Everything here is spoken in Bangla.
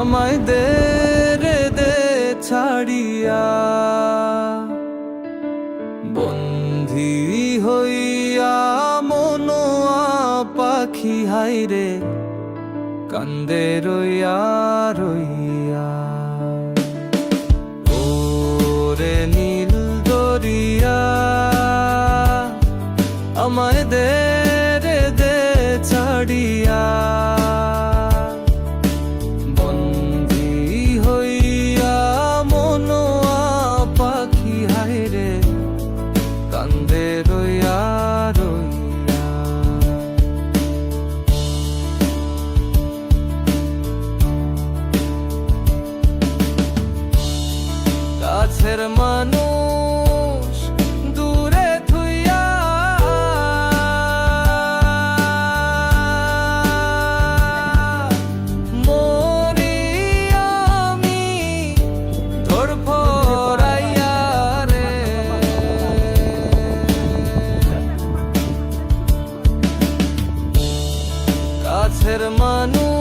আমায় দে রে দে ছাড়িয়া। বন্ধি হইয়া মনোয়া পাখি হাই রে, কান্দে রইয়া রইয়া। ওরে নীল দরিয়া, আমায় দে কাছের মানুষ দূরে থুইয়া। মরি আমি তোর রে। কাছের মানুষ